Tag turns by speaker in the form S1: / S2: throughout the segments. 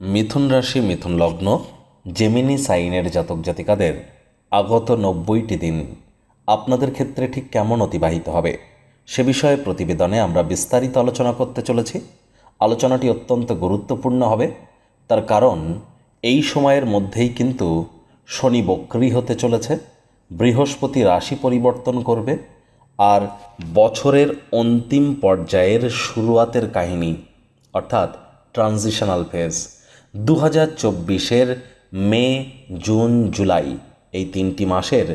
S1: মিথুন রাশি মিথুন লগ্ন জেমিনি সাইনের জাতক জাতিকাদের আগত নব্বইটি দিন আপনাদের ক্ষেত্রে ঠিক কেমন অতিবাহিত হবে? সে বিষয়ে প্রতিবেদনে আমরা বিস্তারিত আলোচনা করতে চলেছি। আলোচনাটি অত্যন্ত গুরুত্বপূর্ণ হবে। তার কারণ, এই সময়ের মধ্যেই কিন্তু শনি বক্রি হতে চলেছে, বৃহস্পতি রাশি পরিবর্তন করবে আর বছরের অন্তিম পর্যায়ের শুরুয়াতের কাহিনী, অর্থাৎ ট্রানজিশনাল ফেজ দু হাজার চব্বিশের মে, জুন, জুলাই এই তিনটি মাসের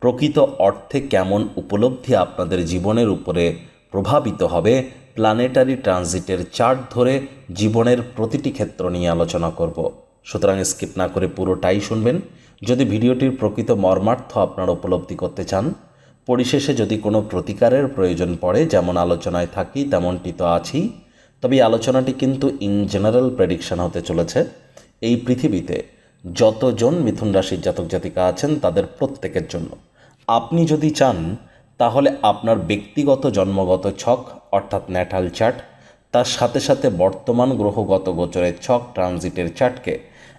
S1: প্রকৃত অর্থে কেমন উপলব্ধি আপনাদের জীবনের উপরে প্রভাবিত হবে প্ল্যানেটারি ট্রানজিটের চার্ট ধরে জীবনের প্রতিটি ক্ষেত্র নিয়ে আলোচনা করব। সুতরাং স্কিপ না করে পুরোটাই শুনবেন। যদি ভিডিওটির প্রকৃত মর্মার্থ আপনারা উপলব্ধি করতে চান, পরিশেষে যদি কোনো প্রতিকারের প্রয়োজন পড়ে, যেমন আলোচনায় থাকি, তেমনটি তো আছেই। তবে এই আলোচনাটি কিন্তু ইন জেনারেল প্রেডিকশন হতে চলেছে। এই পৃথিবীতে যতজন মিথুন রাশির জাতক জাতিকা আছেন তাদের প্রত্যেকের জন্য। আপনি যদি চান, তাহলে আপনার ব্যক্তিগত জন্মগত ছক, অর্থাৎ ন্যাটাল চার্ট, তার সাথে সাথে বর্তমান গ্রহগত গোচরের ছক, ট্রানজিটের চার্টকে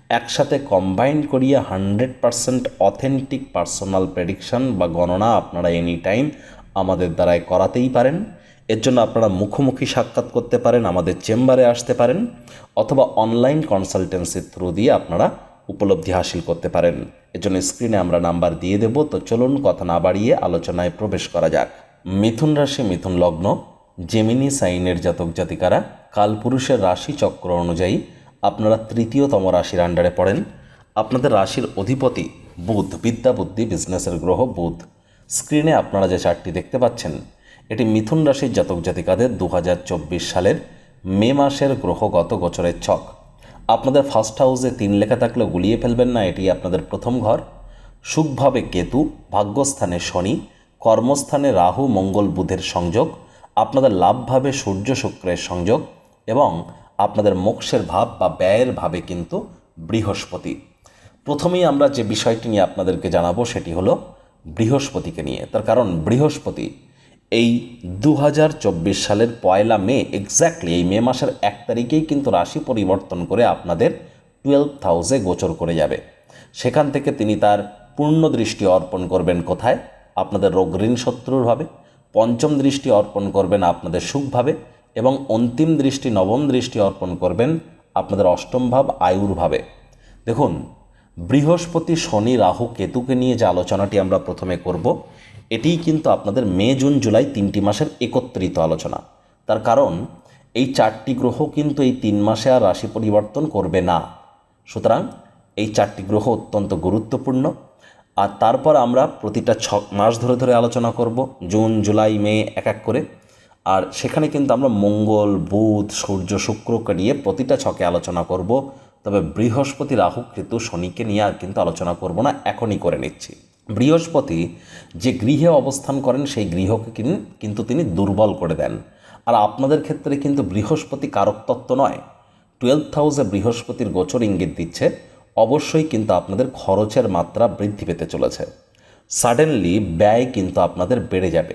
S1: একসাথে কম্বাইন করিয়ে hundred percent authentic personal prediction বা গণনা আপনারা এনি টাইম আমাদের দ্বারাই করাতেই পারেন। এর জন্য আপনারা মুখোমুখি সাক্ষাৎ করতে পারেন, আমাদের চেম্বারে আসতে পারেন, অথবা অনলাইন কনসালটেন্সির থ্রু দিয়ে আপনারা উপলব্ধি হাসিল করতে পারেন। এর জন্য স্ক্রিনে আমরা নাম্বার দিয়ে দেব। তো চলুন কথা না বাড়িয়ে আলোচনায় প্রবেশ করা যাক। মিথুন রাশি, মিথুন লগ্ন জেমিনি সাইনের জাতক জাতিকারা কালপুরুষের রাশি চক্র অনুযায়ী আপনারা তৃতীয়তম রাশির আন্ডারে পড়েন। আপনাদের রাশির অধিপতি বুধ, বিদ্যা বুদ্ধি বিজনেসের গ্রহ বুধ। স্ক্রিনে আপনারা যে চারটি দেখতে পাচ্ছেন এটি মিথুন রাশির জাতক জাতিকাদের দু হাজার চব্বিশ সালের মে মাসের গ্রহগত গোচরের ছক। আপনাদের ফার্স্ট হাউসে তিন লেখা থাকলে গুলিয়ে ফেলবেন না, এটি আপনাদের প্রথম ঘর। সুখভাবে কেতু, ভাগ্যস্থানে শনি, কর্মস্থানে রাহু, মঙ্গল বুধের সংযোগ, আপনাদের লাভভাবে সূর্য শুক্রের সংযোগ এবং আপনাদের মোক্ষের ভাব বা ব্যয়ের ভাবে কিন্তু বৃহস্পতি। প্রথমেই আমরা যে বিষয়টি নিয়ে আপনাদেরকে জানাব সেটি হলো বৃহস্পতিকে নিয়ে। তার কারণ বৃহস্পতি এই দু হাজার চব্বিশ সালের পয়লা মে এক্স্যাক্টলি এই মে মাসের এক তারিখেই কিন্তু রাশি পরিবর্তন করে আপনাদের টুয়েলভ হাউসে গোচর করে যাবে। সেখান থেকে তিনি তার পূর্ণ দৃষ্টি অর্পণ করবেন কোথায়? আপনাদের রোগ ঋণ শত্রুরভাবে পঞ্চম দৃষ্টি অর্পণ করবেন আপনাদের সুখভাবে এবং অন্তিম দৃষ্টি, নবম দৃষ্টি অর্পণ করবেন আপনাদের অষ্টম ভাব, আয়ুর ভাবে। দেখুন, বৃহস্পতি, শনি, রাহু, কেতুকে নিয়ে যে আলোচনাটি আমরা প্রথমে করব এটিই কিন্তু আপনাদের মে, জুন, জুলাই তিনটি মাসের একত্রিত আলোচনা। তার কারণ, এই চারটি গ্রহ কিন্তু এই তিন মাসে আর রাশি পরিবর্তন করবে না। সুতরাং, এই চারটি গ্রহ অত্যন্ত গুরুত্বপূর্ণ। আর তারপর আমরা প্রতিটা ছ মাস ধরে ধরে আলোচনা করব, জুন, জুলাই, মে, এক এক করে। আর সেখানে কিন্তু আমরা মঙ্গল, বুধ, সূর্য শুক্রকে নিয়ে প্রতিটা ছকে আলোচনা করব। তবে বৃহস্পতি, রাহু, কেতু, শনিকে নিয়ে আর কিন্তু আলোচনা করব না, এখনই করে নিচ্ছি। বৃহস্পতি যে গৃহে অবস্থান করেন, সেই গৃহকে কিন্তু তিনি দুর্বল করে দেন। আর আপনাদের ক্ষেত্রে কিন্তু বৃহস্পতি কারকতত্ত্ব নয়। টুয়েলভ হাউসে বৃহস্পতির গোচর ইঙ্গিত দিচ্ছে, অবশ্যই কিন্তু আপনাদের খরচের মাত্রা বৃদ্ধি পেতে চলেছে। সাডেনলি ব্যয় কিন্তু আপনাদের বেড়ে যাবে।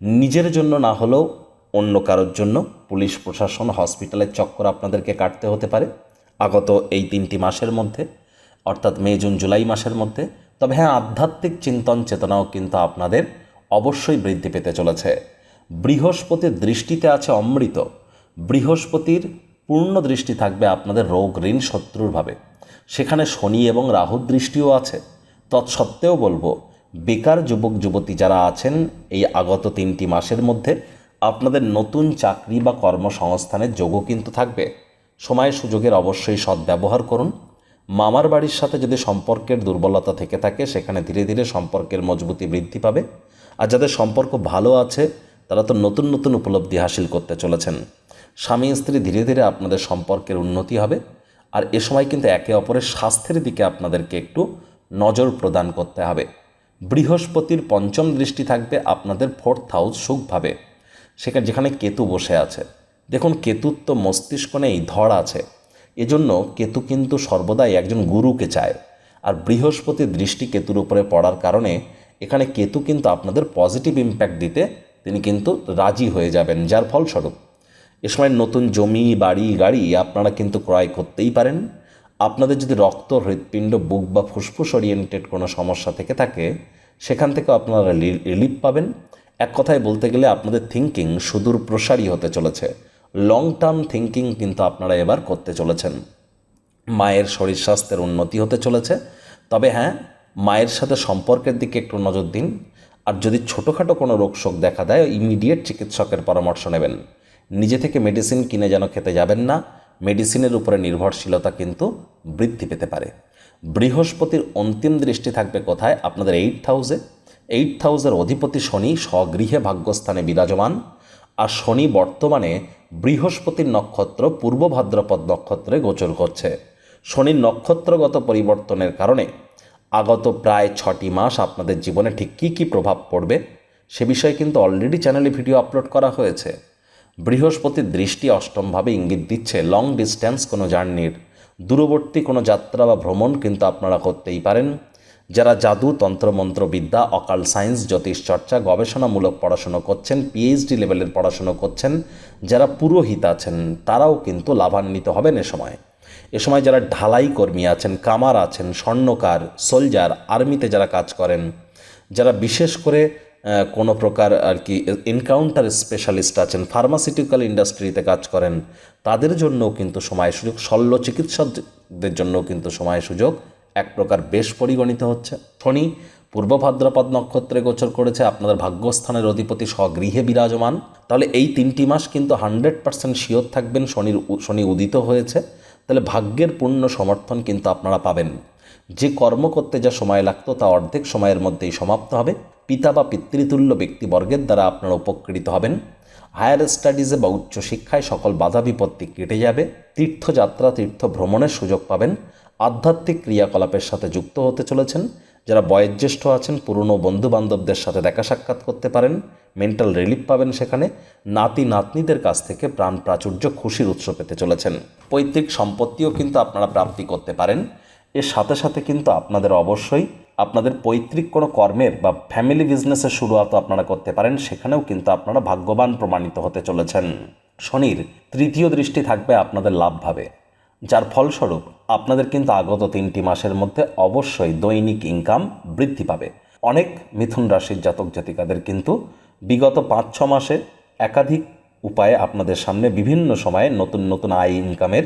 S1: নিজের জন্য না হলেও অন্য কারোর জন্য পুলিশ, প্রশাসন হসপিটালের চক্কর আপনাদেরকে কাটতে হতে পারে। আগত এই তিনটি মাসের মধ্যে, অর্থাৎ মে, জুন, জুলাই মাসের মধ্যে তবে হ্যাঁ আধ্যাত্মিক চিন্তন চেতনাও কিন্তু আপনাদের অবশ্যই বৃদ্ধি পেতে চলেছে। বৃহস্পতির দৃষ্টিতে আছে অমৃত। বৃহস্পতির পূর্ণ দৃষ্টি থাকবে আপনাদের রোগ, ঋণ শত্রুরভাবে সেখানে শনি এবং রাহুর দৃষ্টিও আছে। তৎসত্ত্বেও বলব, বেকার যুবক, যুবতী যারা আছেন এই আগত তিনটি মাসের মধ্যে, আপনাদের নতুন চাকরি বা কর্মসংস্থানের যোগও কিন্তু থাকবে। সময় সুযোগের অবশ্যই সদ্ব্যবহার করুন। মামার বাড়ির সাথে যদি সম্পর্কের দুর্বলতা থেকে থাকে, সেখানে ধীরে ধীরে সম্পর্কের মজবুতি বৃদ্ধি পাবে। আর যাদের সম্পর্ক ভালো আছে, তারা তো নতুন নতুন উপলব্ধি হাসিল করতে চলেছেন। স্বামী স্ত্রী ধীরে ধীরে আপনাদের সম্পর্কের উন্নতি হবে। আর এ সময় কিন্তু একে অপরের স্বাস্থ্যের দিকে আপনাদেরকে একটু নজর প্রদান করতে হবে। বৃহস্পতির পঞ্চম দৃষ্টি থাকবে আপনাদের ফোর্থ হাউস সুখভাবে। সেখানে যেখানে কেতু বসে আছে। দেখুন, কেতুর তো মস্তিষ্ক নেই, ধড় আছে। এজন্য কেতু কিন্তু সর্বদাই একজন গুরুকে চায়। আর বৃহস্পতি দৃষ্টি কেতুর উপরে পড়ার কারণে এখানে কেতু কিন্তু আপনাদের পজিটিভ ইম্প্যাক্ট দিতে তিনি কিন্তু রাজি হয়ে যাবেন, যার ফলস্বরূপ। এ সময় নতুন জমি, বাড়ি, গাড়ি আপনারা কিন্তু ক্রয় করতেই পারেন। আপনাদের যদি রক্ত, হৃৎপিণ্ড, বুক বা ফুসফুস ওরিয়েন্টেড কোনো সমস্যা থেকে থাকে, সেখান থেকেও আপনারা রিলিফ পাবেন। এক কথায় বলতে গেলে আপনাদের থিঙ্কিং সুদূর প্রসারী হতে চলেছে। লং টার্ম থিঙ্কিং কিন্তু আপনারা এবার করতে চলেছেন। মায়ের শরীর স্বাস্থ্যের উন্নতি হতে চলেছে। তবে হ্যাঁ মায়ের সাথে সম্পর্কের দিকে একটু নজর দিন। আর যদি ছোটোখাটো কোনো রোগ শোক দেখা দেয় ইমিডিয়েট চিকিৎসকের পরামর্শ নেবেন। নিজে থেকে মেডিসিন কিনে যেন খেতে যাবেন না। মেডিসিনের উপরে নির্ভরশীলতা কিন্তু বৃদ্ধি পেতে পারে। বৃহস্পতির অন্তিম দৃষ্টি থাকবে কোথায়? আপনাদের এইট হাউসে এইট হাউসের অধিপতি শনি স্বগৃহে ভাগ্যস্থানে বিরাজমান। আর শনি বর্তমানে বৃহস্পতির নক্ষত্র পূর্ব ভাদ্রপদ নক্ষত্রে গোচর করছে। শনির নক্ষত্রগত পরিবর্তনের কারণে আগত প্রায় ছটি মাস আপনাদের জীবনে ঠিক কী কী প্রভাব পড়বে সে বিষয়ে কিন্তু অলরেডি চ্যানেলে ভিডিও আপলোড করা হয়েছে। বৃহস্পতির দৃষ্টি অষ্টমভাবে ইঙ্গিত দিচ্ছে লং ডিস্ট্যান্স কোনো জার্নির দূরবর্তী কোনো যাত্রা বা ভ্রমণ কিন্তু আপনারা করতেই পারেন। যারা জাদু, তন্ত্রমন্ত্র, বিদ্যা, অকাল সায়েন্স জ্যোতিষচর্চা গবেষণামূলক পড়াশুনো করছেন পিএইচডি লেভেলের পড়াশুনো করছেন, যারা পুরোহিত আছেন, তারাও কিন্তু লাভান্বিত হবেন এ সময়। এ সময় যারা ঢালাই কর্মী আছেন, কামার আছেন, স্বর্ণকার, সোলজার, আর্মিতে যারা কাজ করেন, যারা বিশেষ করে কোনো প্রকার আর কি এনকাউন্টার স্পেশালিস্ট আছেন, ফার্মাসিউটিক্যাল ইন্ডাস্ট্রিতে কাজ করেন, তাদের জন্যও কিন্তু সময় সুযোগ, শল্য চিকিৎসকদের জন্যও কিন্তু সময় সুযোগ এক প্রকার বেশ পরিগণিত হচ্ছে। শনি পূর্ব ভাদ্রপদ নক্ষত্রে গোচর করেছে, আপনাদের ভাগ্যস্থানের অধিপতি স্বগৃহে বিরাজমান। তাহলে এই তিনটি মাস কিন্তু হান্ড্রেড পার্সেন্ট শিওর থাকবেন শনির শনি উদিত হয়েছে। তাহলে ভাগ্যের পূর্ণ সমর্থন কিন্তু আপনারা পাবেন। যে কর্ম করতে যা সময় লাগতো তা অর্ধেক সময়ের মধ্যেই সমাপ্ত হবে। পিতা বা পিতৃতুল্য ব্যক্তিবর্গের দ্বারা আপনারা উপকৃত হবেন। হায়ার স্টাডিজে বা উচ্চশিক্ষায় সকল বাধা বিপত্তি কেটে যাবে। তীর্থযাত্রা তীর্থ ভ্রমণের সুযোগ পাবেন। আধ্যাত্মিক ক্রিয়াকলাপের সাথে যুক্ত হতে চলেছেন, যারা বয়োজ্যেষ্ঠ আছেন, পুরনো বন্ধু বান্ধবদের সাথে দেখা সাক্ষাৎ করতে পারেন, মেন্টাল রিলিফ পাবেন সেখানে, নাতি নাতনিদের কাছ থেকে প্রাণ প্রাচুর্য খুশির উৎস পেতে চলেছেন। পৈতৃক সম্পত্তিও কিন্তু আপনারা প্রাপ্তি করতে পারেন। এর সাথে সাথে কিন্তু আপনাদের অবশ্যই আপনাদের পৈতৃক কোনো কর্মের বা ফ্যামিলি বিজনেসের শুরুয়াত আপনারা করতে পারেন, সেখানেও কিন্তু আপনারা ভাগ্যবান প্রমাণিত হতে চলেছেন। শনির তৃতীয় দৃষ্টি থাকবে আপনাদের লাভভাবে যার ফলস্বরূপ আপনাদের কিন্তু আগত তিনটি মাসের মধ্যে অবশ্যই দৈনিক ইনকাম বৃদ্ধি পাবে। অনেক মিথুন রাশির জাতক জাতিকাদের কিন্তু বিগত পাঁচ, ছ মাসে একাধিক উপায়ে আপনাদের সামনে বিভিন্ন সময়ে নতুন নতুন আয় ইনকামের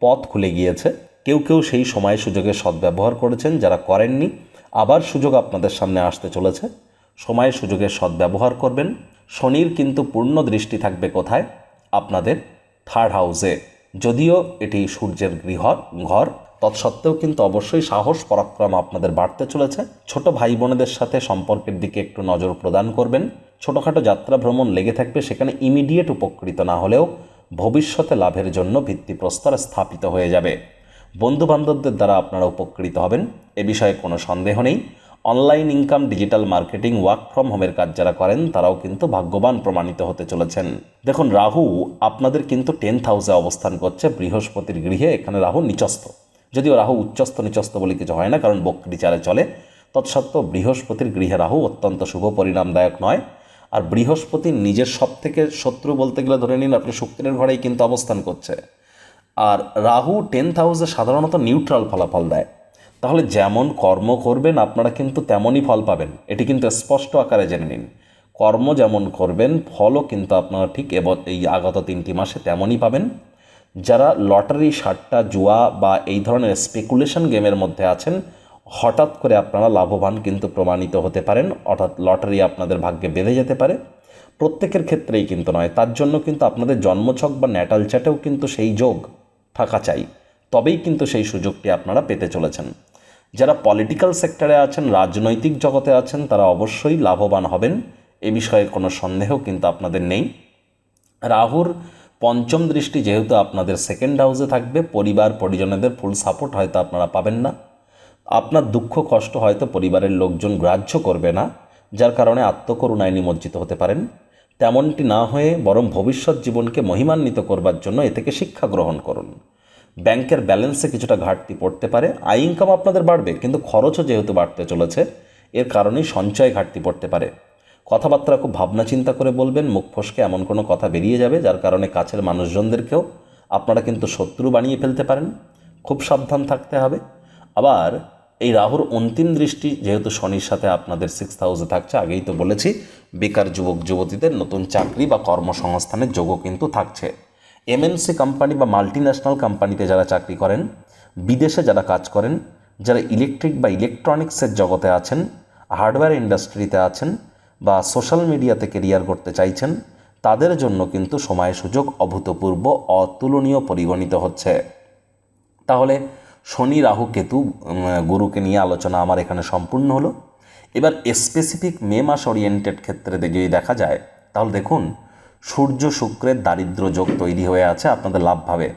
S1: পথ খুলে গিয়েছে। কেউ কেউ সেই সময় সুযোগের সদ্ব্যবহার করেছেন, যারা করেননি, আবার সুযোগ আপনাদের সামনে আসতে চলেছে। সময় সুযোগের সদ্ব্যবহার করবেন। শনির কিন্তু পূর্ণ দৃষ্টি থাকবে কোথায়? আপনাদের থার্ড হাউসে যদিও এটি সূর্যের গৃহ, ঘর, তৎসত্ত্বেও কিন্তু অবশ্যই সাহস, পরাক্রম আপনাদের বাড়তে চলেছে। ছোট ভাই বোনেদের সাথে সম্পর্কের দিকে একটু নজর প্রদান করবেন। ছোটোখাটো যাত্রা ভ্রমণ লেগে থাকবে, সেখানে ইমিডিয়েট উপকৃত না হলেও ভবিষ্যতে লাভের জন্য ভিত্তিপ্রস্তর স্থাপিত হয়ে যাবে। বন্ধু বান্ধবদের দ্বারা আপনারা উপকৃত হবেন, এ বিষয়ে কোনো সন্দেহ নেই। Online income digital marketing work from হোমের কাজ যারা করেন, তারাও কিন্তু ভাগ্যবান প্রমাণিত হতে চলেছেন। দেখুন, রাহু আপনাদের কিন্তু টেন্থ হাউসে অবস্থান করছে, বৃহস্পতির গৃহে, এখানে রাহু নিচস্থ। যদিও রাহু উচ্চস্থ, নিচস্থ বলে কিছু হয় না, কারণ বক্রিচারে চলে। তৎসত্ত্বেও বৃহস্পতির গৃহে রাহু অত্যন্ত শুভ পরিণামদায়ক নয়। আর বৃহস্পতি নিজের সব থেকে শত্রু বলতে গেলে ধরে নিন, আপনি শুক্রের ঘরেই কিন্তু অবস্থান করছে। আর রাহু টেন্থ হাউসে সাধারণত নিউট্রাল ফলাফল দেয়। তাহলে যেমন কর্ম করবেন, আপনারা কিন্তু তেমনই ফল পাবেন। এটি কিন্তু স্পষ্ট আকারে জেনে নিন। কর্ম যেমন করবেন, ফলও কিন্তু আপনারা ঠিক এব, এই আগত তিনটি মাসে তেমনই পাবেন। যারা লটারি, সাট্টা, জুয়া বা এই ধরনের স্পেকুলেশন গেমের মধ্যে আছেন, হঠাৎ করে আপনারা লাভবান কিন্তু প্রমাণিত হতে পারেন, অর্থাৎ লটারি আপনাদের ভাগ্যে বেঁধে যেতে পারে। প্রত্যেকের ক্ষেত্রেই কিন্তু নয়, তার জন্য কিন্তু আপনাদের জন্মছক বা ন্যাটাল চ্যাটেও কিন্তু সেই যোগ থাকা চাই। তবেই কিন্তু সেই সুযোগটি আপনারা পেতে চলেছেন। যারা পলিটিক্যাল সেক্টরে আছেন, রাজনৈতিক জগতে আছেন, তারা অবশ্যই লাভবান হবেন। এ বিষয়ে কোনো সন্দেহ কিন্তু আপনাদের নেই। রাহুর পঞ্চম দৃষ্টি যেহেতু আপনাদের সেকেন্ড হাউসে থাকবে, পরিবার, পরিজনেদের ফুল সাপোর্ট হয়তো আপনারা পাবেন না। আপনার দুঃখ, কষ্ট হয়তো পরিবারের লোকজন গ্রাহ্য করবে না, যার কারণে আত্মকরুণায় নিমজ্জিত হতে পারেন। তেমনটি না হয়ে বরং ভবিষ্যৎ জীবনকে মহিমান্বিত করবার জন্য এ থেকে শিক্ষা গ্রহণ করুন। ব্যাংকের ব্যালেন্সে কিছুটা ঘাটতি পড়তে পারে, আয় ইনকাম আপনাদের বাড়বে, কিন্তু খরচও যেহেতু বাড়তে চলেছে, এর কারণেই সঞ্চয় ঘাটতি পড়তে পারে। কথাবার্তা খুব ভাবনা চিন্তা করে বলবেন, মুখ ফসকে এমন কোনো কথা বেরিয়ে যাবে, যার কারণে কাছের মানুষজনদেরকেও আপনারা কিন্তু শত্রু বানিয়ে ফেলতে পারেন। খুব সাবধান থাকতে হবে। আবার এই রাহুর অন্তিম দৃষ্টি, যেহেতু শনির সাথে আপনাদের সিক্স হাউসে থাকছে, আগেই তো বলেছি, বেকার যুবক, যুবতীদের নতুন চাকরি বা কর্মসংস্থানের যোগও কিন্তু থাকছে। এমএনসি কোম্পানি বা মাল্টি ন্যাশনাল কোম্পানিতে যারা চাকরি করেন, বিদেশে যারা কাজ করেন, যারা ইলেকট্রিক বা ইলেকট্রনিক্সের জগতে আছেন হার্ডওয়্যার ইন্ডাস্ট্রিতে আছেন বা সোশ্যাল মিডিয়াতে কেরিয়ার করতে চাইছেন, তাদের জন্য কিন্তু সময় সুযোগ অভূতপূর্ব, অতুলনীয় পরিগণিত হচ্ছে। তাহলে শনি, রাহু, কেতু গুরুকে নিয়ে আলোচনা আমার এখানে সম্পূর্ণ হলো। এবার স্পেসিফিক মে মাস ওরিয়েন্টেড ক্ষেত্রে যদি দেখা যায়, তাহলে দেখুন সূর্য শুক্রের দারিদ্র যোগ তৈরি হয়ে আছে আপনাদের লাভভাবে।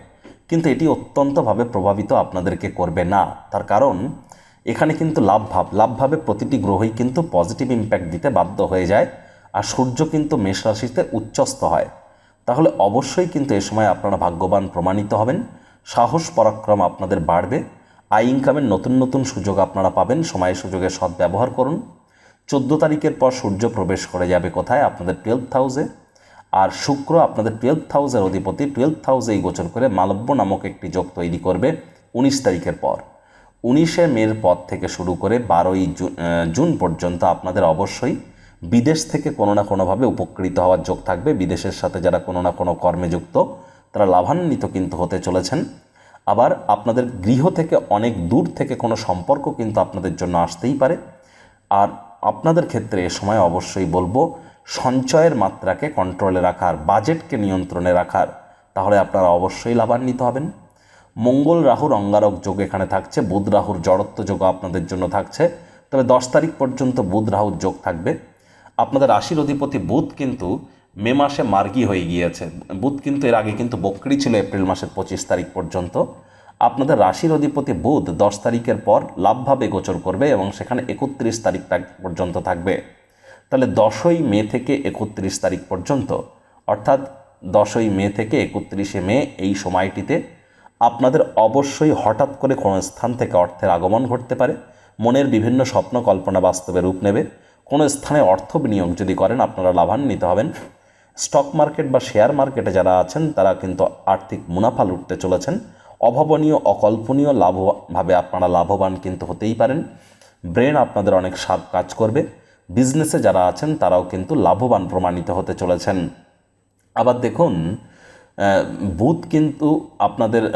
S1: কিন্তু এটি অত্যন্তভাবে প্রভাবিত আপনাদেরকে করবে না। তার কারণ, এখানে কিন্তু লাভভাব, লাভভাবে প্রতিটি গ্রহই কিন্তু পজিটিভ ইম্প্যাক্ট দিতে বাধ্য হয়ে যায় আর সূর্য কিন্তু মেষ রাশিতে উচ্চস্থ হয়। তাহলে অবশ্যই কিন্তু এ সময় আপনারা ভাগ্যবান প্রমাণিত হবেন, সাহস, পরাক্রম আপনাদের বাড়বে আই ইনকামের নতুন নতুন সুযোগ আপনারা পাবেন, সময় সুযোগের সদ্ব্যবহার করুন। চোদ্দ তারিখের পর সূর্য প্রবেশ করে যাবে কোথায়? আপনাদের টুয়েলভ হাউসে আর শুক্র আপনাদের টুয়েলভ হাউসের অধিপতি টুয়েলভ হাউসেই গোচর করে মালব্য নামক একটি যোগ তৈরি করবে উনিশ তারিখের পর। উনিশে মের পর থেকে শুরু করে বারোই জুন জুন পর্যন্ত আপনাদের অবশ্যই বিদেশ থেকে কোনো না কোনোভাবে উপকৃত হওয়ার যোগ থাকবে। বিদেশের সাথে যারা কোনো না কোনো কর্মে যুক্ত, তারা লাভান্বিত কিন্তু হতে চলেছেন। আবার আপনাদের গৃহ থেকে অনেক দূর থেকে কোনো সম্পর্ক কিন্তু আপনাদের জন্য আসতেই পারে। আর আপনাদের ক্ষেত্রে এ সময় অবশ্যই বলব সঞ্চয়ের মাত্রাকে কন্ট্রোলে রাখার বাজেটকে নিয়ন্ত্রণে রাখার, তাহলে আপনারা অবশ্যই লাভান্বিত হবেন। মঙ্গল রাহুর অঙ্গারক যোগ এখানে থাকছে, বুধ রাহুর জড়ত্ব যোগ আপনাদের জন্য থাকছে। তবে দশ তারিখ পর্যন্ত বুধ রাহুর যোগ থাকবে। আপনাদের রাশির অধিপতি বুধ কিন্তু মে মাসে মার্গী হয়ে গিয়েছে। বুধ কিন্তু এর আগে কিন্তু বকরি ছিল এপ্রিল মাসের পঁচিশ তারিখ পর্যন্ত। আপনাদের রাশির অধিপতি বুধ দশ তারিখের পর লাভভাবে গোচর করবে এবং সেখানে একত্রিশ তারিখ পর্যন্ত থাকবে। তাহলে দশই মে থেকে একত্রিশ তারিখ পর্যন্ত, অর্থাৎ দশই মে থেকে একত্রিশে মে এই সময়টিতে আপনাদের অবশ্যই হঠাৎ করে কোনো স্থান থেকে অর্থের আগমন ঘটতে পারে, মনের বিভিন্ন স্বপ্ন, কল্পনা বাস্তবে রূপ নেবে। কোনো স্থানে অর্থ বিনিয়োগ যদি করেন, আপনারা লাভান্বিত হবেন। স্টক মার্কেট বা শেয়ার মার্কেটে যারা আছেন, তারা কিন্তু আর্থিক মুনাফা লুটতে চলেছেন। অভাবনীয়, অকল্পনীয় লাভভাবে আপনারা লাভবান কিন্তু হতেই পারেন। ব্রেন আপনাদের অনেক সাপ কাজ করবে। বিজনেসে যারা আছেন, তারাও কিন্তু লাভবান প্রমাণিত হতে চলেছেন। আবার দেখুন বুধ কিন্তু আপনাদের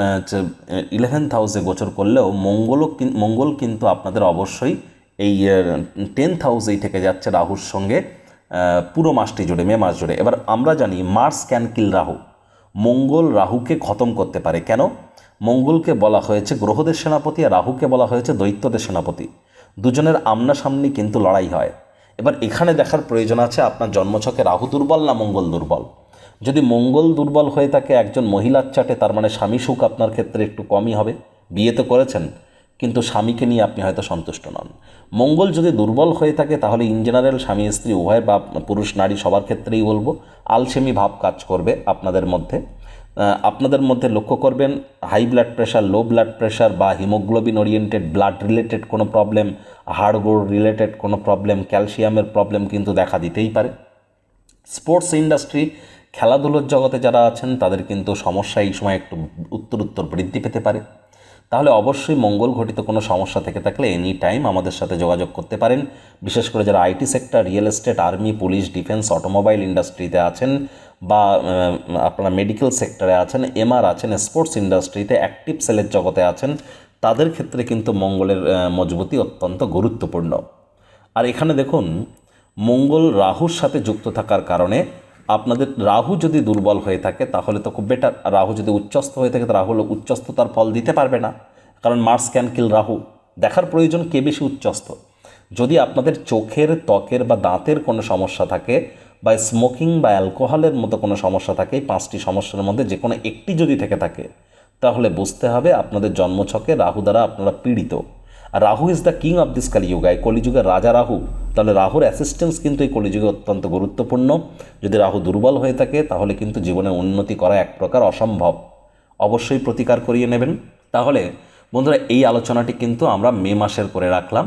S1: ইলেভেন্থ হাউসে গোচর করলেও মঙ্গলও কিন- মঙ্গল কিন্তু আপনাদের অবশ্যই এই টেন্থ হাউসেই থেকে যাচ্ছে রাহুর সঙ্গে পুরো মাসটি জুড়ে, মে মাস জুড়ে। এবার আমরা জানি Mars can kill Rahu Mangal রাহুকে খতম করতে পারে। কেন? মঙ্গলকে বলা হয়েছে গ্রহদের সেনাপতি আর রাহুকে বলা হয়েছে দৈত্যদের সেনাপতি। দুজনের আমনাসামনি কিন্তু লড়াই হয়। এবার এখানে দেখার প্রয়োজন আছে আপনার জন্মছকে রাহু দুর্বল না মঙ্গল দুর্বল? যদি মঙ্গল দুর্বল হয়ে থাকে একজন মহিলার চাটে, তার মানে স্বামী সুখ আপনার ক্ষেত্রে একটু কমই হবে। বিয়ে তো করেছেন, কিন্তু স্বামীকে নিয়ে আপনি হয়তো সন্তুষ্ট নন। মঙ্গল যদি দুর্বল হয়ে থাকে, তাহলে ইন জেনারেল স্বামী, স্ত্রী, উভয় বা পুরুষ, নারী সবার ক্ষেত্রেই বলব, আলসেমি ভাব কাজ করবে আপনাদের মধ্যে। আপনাদের মধ্যে লক্ষ্য করবেন high blood pressure low blood pressure বা হিমোগ্লোবিন ওরিয়েন্টেড ব্লাড রিলেটেড কোনো প্রবলেম হাড়গোড় রিলেটেড কোনো প্রবলেম ক্যালসিয়ামের প্রবলেম কিন্তু দেখা দিতেই পারে। স্পোর্টস ইন্ডাস্ট্রি খেলাধুলোর জগতে যারা আছেন, তাদের কিন্তু সমস্যা এই সময় একটু উত্তর উত্তর বৃদ্ধি পেতে পারে। তাহলে অবশ্যই মঙ্গল ঘটিত কোনো সমস্যা থেকে থাকলে এনি টাইম আমাদের সাথে যোগাযোগ করতে পারেন। বিশেষ করে যারা IT sector real estate army police defence automobile ইন্ডাস্ট্রিতে আছেন বা আপনারা মেডিকেল সেক্টরে আছেন এমআর আছেন স্পোর্টস ইন্ডাস্ট্রিতে অ্যাক্টিভ সেলের জগতে আছেন, তাদের ক্ষেত্রে কিন্তু মঙ্গলের মজবুতি অত্যন্ত গুরুত্বপূর্ণ। আর এখানে দেখুন, মঙ্গল রাহুর সাথে যুক্ত থাকার কারণে আপনাদের রাহু যদি দুর্বল হয়ে থাকে, তাহলে তো খুব বেটার রাহু যদি উচ্চস্থ হয়ে থাকে, তো রাহু উচ্চস্থতার ফল দিতে পারবে না। কারণ মার্স ক্যান কিল রাহু। দেখার প্রয়োজন কে বেশি উচ্চস্থ? যদি আপনাদের চোখের, ত্বকের বা দাঁতের কোনো সমস্যা থাকে বা স্মোকিং বা অ্যালকোহলের মতো কোনো সমস্যা থাকে পাঁচটি সমস্যার মধ্যে যে কোনো একটি যদি থেকে থাকে, তাহলে বুঝতে হবে আপনাদের জন্মছকে রাহু দ্বারা আপনারা পীড়িত। আর Rahu is the king of this কলিযুগায় কলিযুগের রাজা রাহু, তাহলে রাহুর অ্যাসিস্ট্যান্স কিন্তু এই কলিযুগে অত্যন্ত গুরুত্বপূর্ণ। যদি রাহু দুর্বল হয়ে থাকে, তাহলে কিন্তু জীবনে উন্নতি করা এক প্রকার অসম্ভব। অবশ্যই প্রতিকার করিয়ে নেবেন। তাহলে বন্ধুরা, এই আলোচনাটি কিন্তু আমরা মে মাসের করে রাখলাম।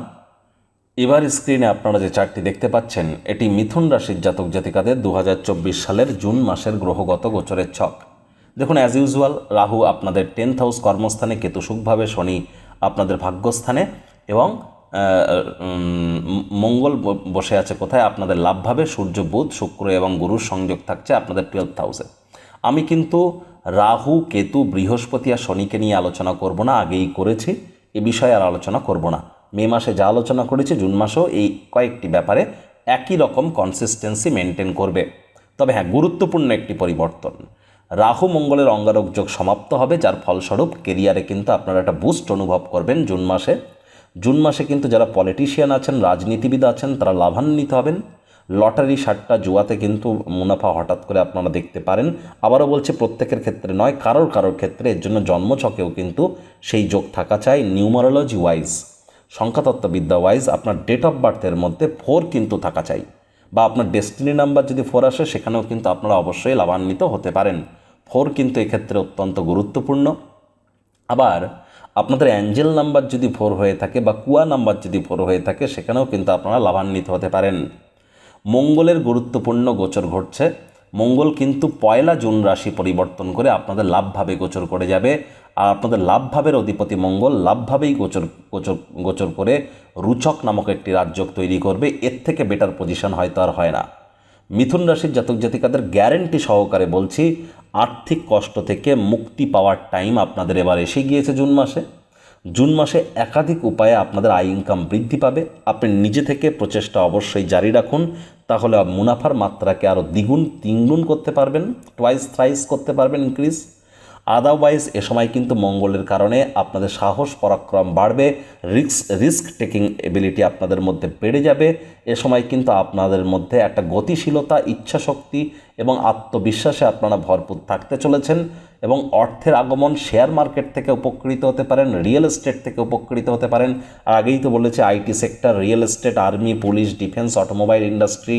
S1: এবার স্ক্রিনে আপনারা যে চারটি দেখতে পাচ্ছেন, এটি মিথুন রাশির জাতক জাতিকাদের দু হাজার চব্বিশ সালের জুন মাসের গ্রহগত গোচরের ছক। দেখুন অ্যাজ ইউজুয়াল রাহু আপনাদের টেন্থ হাউস কর্মস্থানে কেতু সুখভাবে, শনি আপনাদের ভাগ্যস্থানে এবং মঙ্গল বসে আছে কোথায়? আপনাদের লাভভাবে সূর্য, বুধ, শুক্র এবং গুরুর সংযোগ থাকছে আপনাদের টুয়েলভ হাউসে আমি কিন্তু রাহু, কেতু, বৃহস্পতি আর শনিকে নিয়ে আলোচনা করব না, আগেই করেছি, এ বিষয়ে আর আলোচনা করব না। মে মাসে যা আলোচনা করেছি, জুন মাসেও এই কয়েকটি ব্যাপারে একই রকম কনসিস্টেন্সি মেনটেন করবে। তবে হ্যাঁ গুরুত্বপূর্ণ একটি পরিবর্তন। রাহু মঙ্গলের অঙ্গারক যোগ সমাপ্ত হবে, যার ফলস্বরূপ কেরিয়ারে কিন্তু আপনারা একটা বুস্ট অনুভব করবেন জুন মাসে। জুন মাসে কিন্তু যারা পলিটিশিয়ান আছেন, রাজনীতিবিদ আছেন, তারা লাভান্বিত হবেন। লটারি সাতটা জুয়াতে কিন্তু মুনাফা হঠাৎ করে আপনারা দেখতে পারেন। আবারও বলছে, প্রত্যেকের ক্ষেত্রে নয়, কারোর কারোর ক্ষেত্রে। এর জন্য জন্মছকেও কিন্তু সেই যোগ থাকা চাই নিউমারোলজি ওয়াইজ সংখ্যাতত্ত্ববিদ্যা ওয়াইজ আপনার ডেট অফ বার্থের মধ্যে ফোর কিন্তু থাকা চাই। বা আপনার ডেস্টিনি নাম্বার যদি ফোর আসে, সেখানেও কিন্তু আপনারা অবশ্যই লাভান্বিত হতে পারেন। ফোর কিন্তু এক্ষেত্রে অত্যন্ত গুরুত্বপূর্ণ। আবার আপনাদের অ্যাঞ্জেল নাম্বার যদি ফোর হয়ে থাকে বা কুয়া নাম্বার যদি ফোর হয়ে থাকে, সেখানেও কিন্তু আপনারা লাভান্বিত হতে পারেন। মঙ্গলের গুরুত্বপূর্ণ গোচর ঘটছে। মঙ্গল কিন্তু পয়লা জুন রাশি পরিবর্তন করে আপনাদের লাভভাবে গোচর করে যাবে। আপনাদের লাভভাবের অধিপতি মঙ্গল লাভভাবেই গোচর গোচর গোচর করে রুচক নামক একটি রাজ্যক তৈরি করবে। এর থেকে বেটার পজিশন হয়তো আর হয় না। মিথুন রাশির জাতক জাতিকাদের গ্যারেন্টি সহকারে বলছি, আর্থিক কষ্ট থেকে মুক্তি পাওয়ার টাইম আপনাদের এবার এসে গিয়েছে জুন মাসে। জুন মাসে একাধিক উপায়ে আপনাদের আয় ইনকাম বৃদ্ধি পাবে। আপনি নিজে থেকে প্রচেষ্টা অবশ্যই জারি রাখুন, তাহলে মুনাফার মাত্রাকে আরও দ্বিগুণ, তিনগুণ করতে পারবেন টুয়াইস থ্রাইস করতে পারবেন ইনক্রিজ আদারওয়াইজ এ সময় কিন্তু মঙ্গলের কারণে আপনাদের সাহস, পরাক্রম বাড়বে রিস্ক রিস্ক টেকিং এবিলিটি আপনাদের মধ্যে বেড়ে যাবে। এ সময় কিন্তু আপনাদের মধ্যে একটা গতিশীলতা, ইচ্ছাশক্তি এবং আত্মবিশ্বাসে আপনারা ভরপুর থাকতে চলেছেন এবং অর্থের আগমন শেয়ার মার্কেট থেকে উপকৃত হতে পারেন রিয়েল এস্টেট থেকে উপকৃত হতে পারেন। আর আগেই তো বলেছে IT sector real estate army police defence automobile industry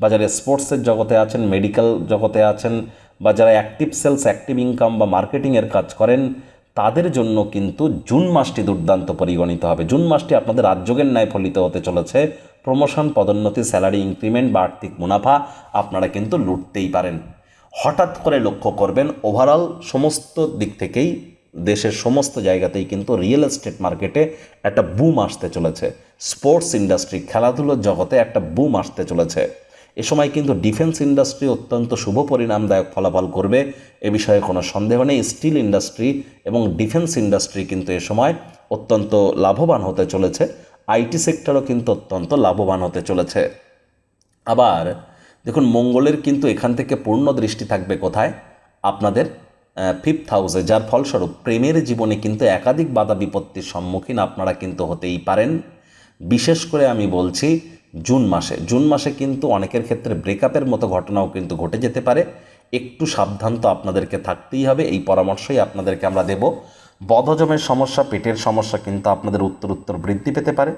S1: বা যারা স্পোর্টসের জগতে আছেন মেডিকেল জগতে আছেন বা যারা অ্যাক্টিভ সেলস অ্যাক্টিভ ইনকাম বা মার্কেটিংয়ের কাজ করেন, তাদের জন্য কিন্তু জুন মাসটি দুর্দান্ত পরিগণিত হবে। জুন মাসটি আপনাদের রাজযোগের ন্যায় ফলিত হতে চলেছে। প্রমোশন পদোন্নতি স্যালারি ইনক্রিমেন্ট বা আর্থিক মুনাফা আপনারা কিন্তু লুটতেই পারেন। হঠাৎ করে লক্ষ্য করবেন ওভারঅল সমস্ত দিক থেকেই, দেশের সমস্ত জায়গাতেই কিন্তু রিয়েল এস্টেট মার্কেটে একটা বুম আসতে চলেছে। স্পোর্টস ইন্ডাস্ট্রি খেলাধুলোর জগতে একটা বুম আসতে চলেছে। এ সময় কিন্তু ডিফেন্স ইন্ডাস্ট্রি অত্যন্ত শুভ পরিণামদায়ক ফলাফল করবে, এ বিষয়ে কোনো সন্দেহ নেই। স্টিল ইন্ডাস্ট্রি এবং ডিফেন্স ইন্ডাস্ট্রি কিন্তু এ সময় অত্যন্ত লাভবান হতে চলেছে। আইটি সেক্টরও কিন্তু অত্যন্ত লাভবান হতে চলেছে। আবার দেখুন, মঙ্গলের কিন্তু এখান থেকে পূর্ণ দৃষ্টি থাকবে কোথায়? আপনাদের ফিফথ হাউসে যার ফলস্বরূপ প্রেমের জীবনে কিন্তু একাধিক বাধা বিপত্তির সম্মুখীন আপনারা কিন্তু হতেই পারেন। বিশেষ করে আমি বলছি জুন মাসে। জুন মাসে কিন্তু অনেকের ক্ষেত্রে ব্রেকআপের মতো ঘটনাও কিন্তু ঘটে যেতে পারে। একটু সাবধান তো আপনাদেরকে থাকতেই হবে, এই পরামর্শই আপনাদেরকে আমরা দেব। বদহজমের সমস্যা, পেটের সমস্যা কিন্তু আপনাদের উত্তর উত্তর বৃদ্ধি পেতে পারে।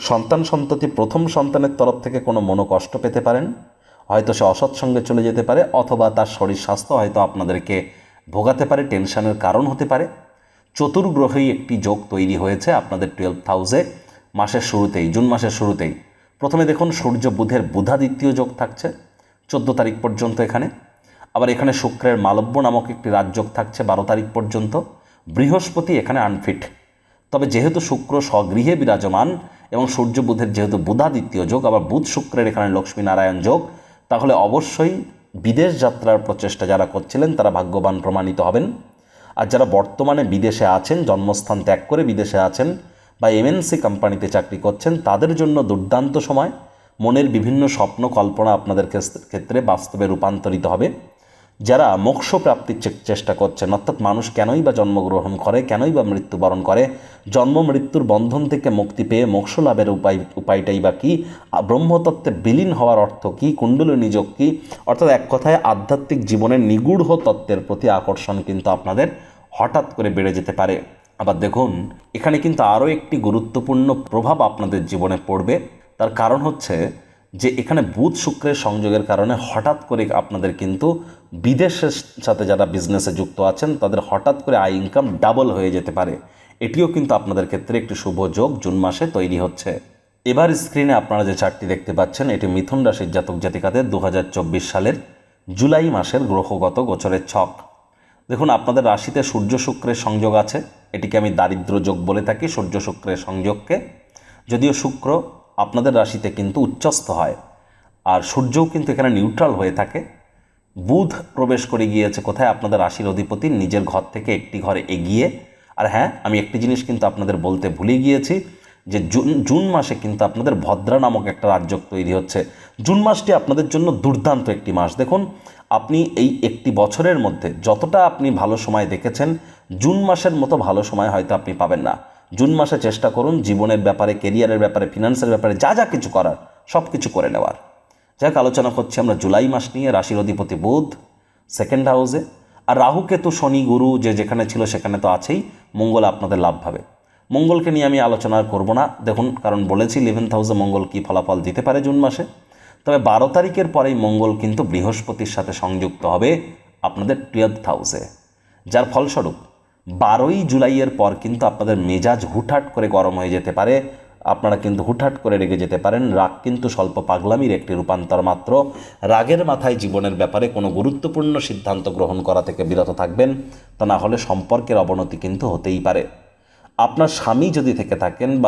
S1: সন্তান সন্ততি প্রথম সন্তানের তরফ থেকে কোনো মনোকষ্ট পেতে পারেন। হয়তো সে অসৎসঙ্গে চলে যেতে পারে, অথবা তার শরীর স্বাস্থ্য হয়তো আপনাদেরকে ভোগাতে পারে, টেনশনের কারণ হতে পারে। চতুর্গ্রহেই একটি যোগ তৈরি হয়েছে আপনাদের টুয়েলভ হাউসে মাসের শুরুতেই, জুন মাসের শুরুতেই। প্রথমে দেখুন সূর্য বুধের বুধাদিত্য যোগ থাকছে, চোদ্দ তারিখ পর্যন্ত এখানে। আবার এখানে শুক্রের মালব্য নামক একটি রাজযোগ থাকছে, বারো তারিখ পর্যন্ত। বৃহস্পতি এখানে আনফিট তবে যেহেতু শুক্র স্বগৃহে বিরাজমান এবং সূর্য বুধের যেহেতু বুধাদিত্য যোগ, আবার বুধ শুক্রের এখানে লক্ষ্মীনারায়ণ যোগ, তাহলে অবশ্যই বিদেশ যাত্রার প্রচেষ্টা যারা করছিলেন, তারা ভাগ্যবান প্রমাণিত হবেন। আর যারা বর্তমানে বিদেশে আছেন, জন্মস্থান ত্যাগ করে বিদেশে আছেন বা এমএনসি কোম্পানিতে চাকরি করছেন, তাদের জন্য দুর্দান্ত সময়। মনের বিভিন্ন স্বপ্ন কল্পনা আপনাদের ক্ষেত্রে বাস্তবে রূপান্তরিত হবে। যারা মোক্ষ প্রাপ্তির চে- চেষ্টা করছেন, অর্থাৎ মানুষ কেনই বা জন্মগ্রহণ করে, কেনই বা মৃত্যুবরণ করে, জন্ম মৃত্যুর বন্ধন থেকে মুক্তি পেয়ে মোক্ষ লাভের উপায়, উপায়টাই বা কী ব্রহ্মতত্ত্বে বিলীন হওয়ার অর্থ কী, কুণ্ডলী যোগ কী, অর্থাৎ এক কথায় আধ্যাত্মিক জীবনের নিগূঢ় তত্ত্বের প্রতি আকর্ষণ কিন্তু আপনাদের হঠাৎ করে বেড়ে যেতে পারে। আবার দেখুন, এখানে কিন্তু আরও একটি গুরুত্বপূর্ণ প্রভাব আপনাদের জীবনে পড়বে। তার কারণ হচ্ছে যে এখানে বুধ শুক্রের সংযোগের কারণে হঠাৎ করে আপনাদের কিন্তু বিদেশের সাথে যারা বিজনেসে যুক্ত আছেন, তাদের হঠাৎ করে আয় ইনকাম ডাবল হয়ে যেতে পারে। এটিও কিন্তু আপনাদের ক্ষেত্রে একটি শুভ যোগ, জুন মাসে তৈরি হচ্ছে। এবার স্ক্রিনে আপনারা যে চারটি দেখতে পাচ্ছেন, এটি মিথুন রাশির জাতক জাতিকাদের দু হাজার চব্বিশ সালের জুলাই মাসের গ্রহগত গোচরের ছক। দেখুন, আপনাদের রাশিতে সূর্য শুক্রের সংযোগ আছে। এটিকে আমি দারিদ্র যোগ বলে থাকি, সূর্য শুক্রের সংযোগকে। যদিও শুক্র আপনাদের রাশিতে কিন্তু উচ্চস্থ হয়, আর সূর্যও কিন্তু এখানে নিউট্রাল হয়ে থাকে। বুধ প্রবেশ করে গিয়েছে কোথায়? আপনাদের রাশির অধিপতি নিজের ঘর থেকে একটি ঘরে এগিয়ে। আর হ্যাঁ আমি একটি জিনিস কিন্তু আপনাদের বলতে ভুলে গিয়েছি, যে জুন জুন মাসে কিন্তু আপনাদের ভদ্রা নামক একটা রাজ্য তৈরি হচ্ছে। জুন মাসটি আপনাদের জন্য দুর্দান্ত একটি মাস। দেখুন আপনি এই একটি বছরের মধ্যে যতটা আপনি ভালো সময় দেখেছেন, জুন মাসের মতো ভালো সময় হয়তো আপনি পাবেন না। জুন মাসে চেষ্টা করুন জীবনের ব্যাপারে কেরিয়ারের ব্যাপারে, ফিনান্সের ব্যাপারে যা যা কিছু করার সব কিছু করে নেওয়ার। যাক, আলোচনা করছি আমরা জুলাই মাস নিয়ে, রাশির অধিপতি বুধ সেকেন্ড হাউসে আর রাহু, কেতু, শনি, গুরু যে যেখানে ছিল সেখানে তো আছেই, মঙ্গল আপনাদের লাভ পাবে মঙ্গলকে নিয়ে আমি আলোচনা করব না। দেখুন, কারণ বলেছি ইলেভেন্থ হাউসে মঙ্গল কী ফলাফল দিতে পারে জুন মাসে? তবে বারো তারিখের পরেই মঙ্গল কিন্তু বৃহস্পতির সাথে সংযুক্ত হবে আপনাদের টুয়েলথ হাউসে। যার ফলস্বরূপ, বারোই জুলাইয়ের পর কিন্তু আপনাদের মেজাজ হুটহাট করে গরম হয়ে যেতে পারে। আপনারা কিন্তু হুটহাট করে রেগে যেতে পারেন। রাগ কিন্তু স্বল্প পাগলামির একটি রূপান্তর মাত্র। রাগের মাথায় জীবনের ব্যাপারে কোনো গুরুত্বপূর্ণ সিদ্ধান্ত গ্রহণ করা থেকে বিরত থাকবেন। তা না হলে সম্পর্কের অবনতি কিন্তু হতেই পারে। আপনার স্বামী যদি থেকে থাকেন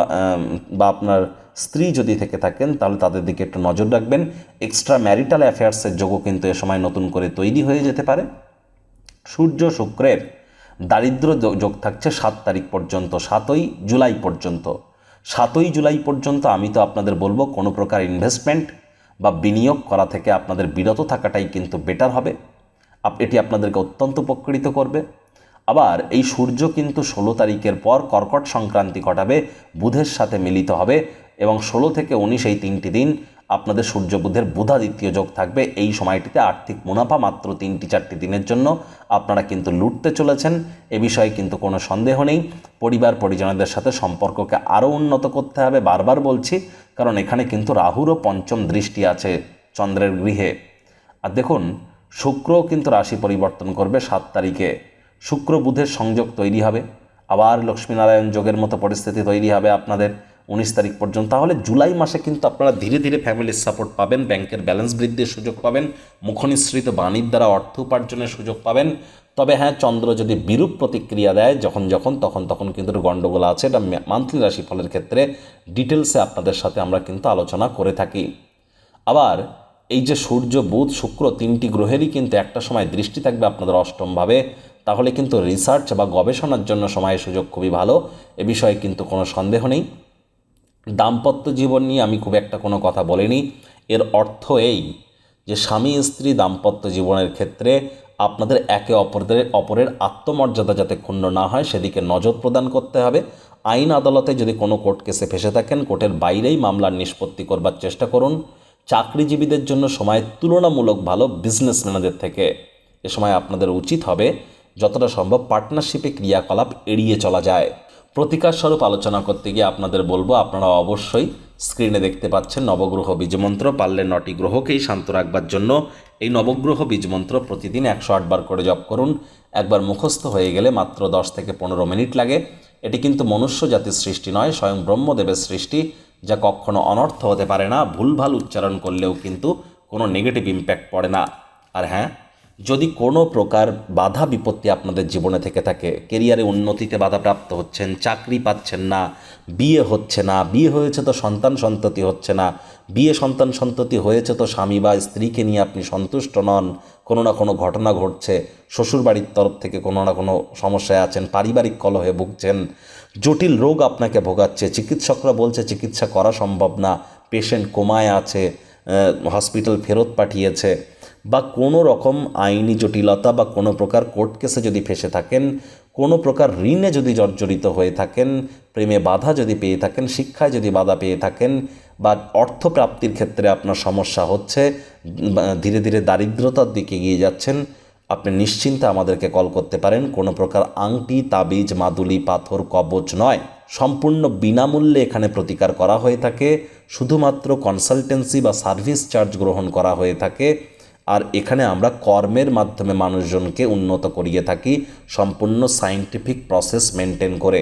S1: বা আপনার স্ত্রী যদি থেকে থাকেন, তাহলে তাদের দিকে একটু নজর রাখবেন। এক্সট্রা ম্যারিটাল অ্যাফেয়ার্সের যোগও কিন্তু এ সময় নতুন করে তৈরি হয়ে যেতে পারে। সূর্য শুক্রের দারিদ্র যোগ- থাকছে সাত তারিখ পর্যন্ত, সাতই জুলাই পর্যন্ত। সাতই জুলাই পর্যন্ত আমি তো আপনাদের বলব কোনো প্রকার ইনভেস্টমেন্ট বা বিনিয়োগ করা থেকে আপনাদের বিরত থাকাটাই কিন্তু বেটার হবে। এটি আপনাদেরকে অত্যন্ত উপকৃত করবে। আবার এই সূর্য কিন্তু ষোলো তারিখের পর কর্কট সংক্রান্তি ঘটাবে, বুধের সাথে মিলিত হবে এবং ষোলো থেকে উনিশ এই তিনটি দিন আপনাদের সূর্য বুধের বুধাদিত্য যোগ থাকবে। এই সময়টিতে আর্থিক মুনাফা মাত্র তিনটি চারটি দিনের জন্য আপনারা কিন্তু লুটতে চলেছেন। এ বিষয়ে কিন্তু কোনো সন্দেহ নেই। পরিবার পরিজনদের সাথে সম্পর্ককে আরও উন্নত করতে হবে, বারবার বলছি, কারণ এখানে কিন্তু রাহুরও পঞ্চম দৃষ্টি আছে চন্দ্রের গৃহে। আর দেখুন, শুক্রও কিন্তু রাশি পরিবর্তন করবে সাত তারিখে। শুক্র বুধের সংযোগ তৈরি হবে। আবার লক্ষ্মীনারায়ণ যোগের মতো পরিস্থিতি তৈরি হবে আপনাদের উনিশ তারিখ পর্যন্ত। তাহলে জুলাই মাসে কিন্তু আপনারা ধীরে ধীরে ফ্যামিলির সাপোর্ট পাবেন ব্যাংকের ব্যালেন্স বৃদ্ধির সুযোগ পাবেন, মুখনিসৃত বাণীর দ্বারা অর্থ উপার্জনের সুযোগ পাবেন। তবে হ্যাঁ চন্দ্র যদি বিরূপ প্রতিক্রিয়া দেয়, যখন যখন, তখন তখন কিন্তু গণ্ডগোল আছে। এটা মান্থলি রাশিফলের ক্ষেত্রে ডিটেলসে আপনাদের সাথে আমরা কিন্তু আলোচনা করে থাকি। আবার এই যে সূর্য, বুধ, শুক্র তিনটি গ্রহেরই কিন্তু একটা সময় দৃষ্টি থাকবে আপনাদের অষ্টমভাবে তাহলে কিন্তু রিসার্চ বা গবেষণার জন্য সময়ের সুযোগ খুবই ভালো। এ বিষয়ে কিন্তু কোনো সন্দেহ নেই। দাম্পত্য জীবন নিয়ে আমি খুব একটা কোনো কথা বলিনি। এর অর্থ এই যে স্বামী স্ত্রী দাম্পত্য জীবনের ক্ষেত্রে আপনাদের একে অপরদের, অপরের আত্মমর্যাদা যাতে ক্ষুণ্ণ না হয়, সেদিকে নজর প্রদান করতে হবে। আইন আদালতে যদি কোনো কোর্ট কেসে ফেসে থাকেন, কোর্টের বাইরেই মামলার নিষ্পত্তি করবার চেষ্টা করুন। চাকরিজীবীদের জন্য সময় তুলনামূলক ভালো বিজনেসম্যানদের থেকে এ সময় আপনাদের উচিত হবে। যতটা সম্ভব পার্টনারশিপে ক্রিয়াকলাপ এড়িয়ে চলা যায়। প্রতিকার স্বরূপ আলোচনা করতে গিয়ে আপনাদের বলব, আপনারা অবশ্যই স্ক্রিনে দেখতে পাচ্ছেন নবগ্রহ বীজমন্ত্র। পারলে নটি গ্রহকেই শান্ত রাখবার জন্য এই নবগ্রহ বীজমন্ত্র প্রতিদিন একশো আটবার করে জপ করুন। একবার মুখস্থ হয়ে গেলে মাত্র দশ থেকে পনেরো মিনিট লাগে। এটি কিন্তু মনুষ্য জাতির সৃষ্টি নয়, স্বয়ং ব্রহ্মদেবের সৃষ্টি, যা কখনো অনর্থ হতে পারে না। ভুলভাল উচ্চারণ করলেও কিন্তু কোনো নেগেটিভ ইম্প্যাক্ট পড়ে না। আর হ্যাঁ যদি কোনো প্রকার বাধা বিপত্তি আপনাদের জীবনে থেকে থাকে, কেরিয়ারে উন্নতিতে বাধাপ্রাপ্ত হচ্ছেন, চাকরি পাচ্ছেন না, বিয়ে হচ্ছে না, বিয়ে হয়েছে তো সন্তান সন্ততি হচ্ছে না, বিয়ে সন্তান সন্ততি হয়েছে তো স্বামী বা স্ত্রীকে নিয়ে আপনি সন্তুষ্ট নন, কোনো না কোনো ঘটনা ঘটছে, শ্বশুরবাড়ির তরফ থেকে কোনো না কোনো সমস্যায় আছেন, পারিবারিক কলহে ভুগছেন, জটিল রোগ আপনাকে ভোগাচ্ছে, চিকিৎসকরা বলছে চিকিৎসা করা সম্ভব না, পেশেন্ট কোমায় আছে হসপিটাল ফেরত পাঠিয়েছে বা কোনো রকম আইনি জটিলতা বা কোনো প্রকার কোর্ট কেসে যদি ফেসে থাকেন, কোনো প্রকার ঋণে যদি জর্জরিত হয়ে থাকেন, প্রেমে বাধা যদি পেয়ে থাকেন, শিক্ষায় যদি বাধা পেয়ে থাকেন বা অর্থ প্রাপ্তির ক্ষেত্রে আপনার সমস্যা হচ্ছে ধীরে ধীরে দারিদ্রতার দিকে এগিয়ে যাচ্ছেন, আপনি নিশ্চিন্তে আমাদেরকে কল করতে পারেন। কোনো প্রকার আংটি, তাবিজ, মাদুলি, পাথর, কবচ নয়। সম্পূর্ণ বিনামূল্যে এখানে প্রতিকার করা হয়ে থাকে। শুধুমাত্র কনসালটেন্সি বা সার্ভিস চার্জ গ্রহণ করা হয়ে থাকে। আর এখানে আমরা কর্মের মাধ্যমে মানুষজনকে উন্নত করিয়ে থাকি, সম্পূর্ণ সায়েন্টিফিক প্রসেস মেনটেন করে।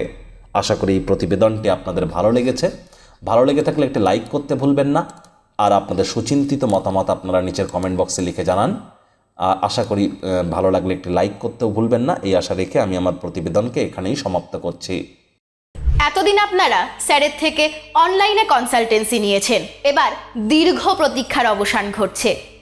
S1: আশা করি এই প্রতিবেদনটি আপনাদের ভালো লেগেছে। ভালো লেগে থাকলে একটি লাইক করতে ভুলবেন না। আর আপনাদের সুচিন্তিত মতামত আপনারা নিচের কমেন্ট বক্সে লিখে জানান। আশা করি ভালো লাগলে একটি লাইক করতেও ভুলবেন না। এই আশা রেখে আমি আমার প্রতিবেদনকে এখানেই সমাপ্ত করছি।
S2: এতদিন আপনারা স্যারের থেকে অনলাইনে কনসালটেন্সি নিয়েছেন। এবার দীর্ঘ প্রতীক্ষার অবসান ঘটছে।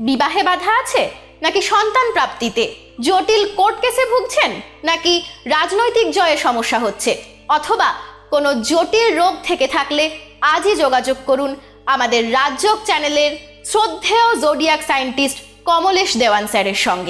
S2: বিবাহে বাধা আছে? নাকি সন্তান প্রাপ্তিতে? জটিল কোর্ট কেসে ভুগছেন? নাকি রাজনৈতিক জয়ে সমস্যা হচ্ছে? অথবা কোনো জটিল রোগ থেকে থাকলে আজই যোগাযোগ করুন আমাদের রাজযোগ চ্যানেলের শ্রদ্ধেয় জোডিয়াক সায়েন্টিস্ট কমলেশ দেওয়ান স্যারের সঙ্গে।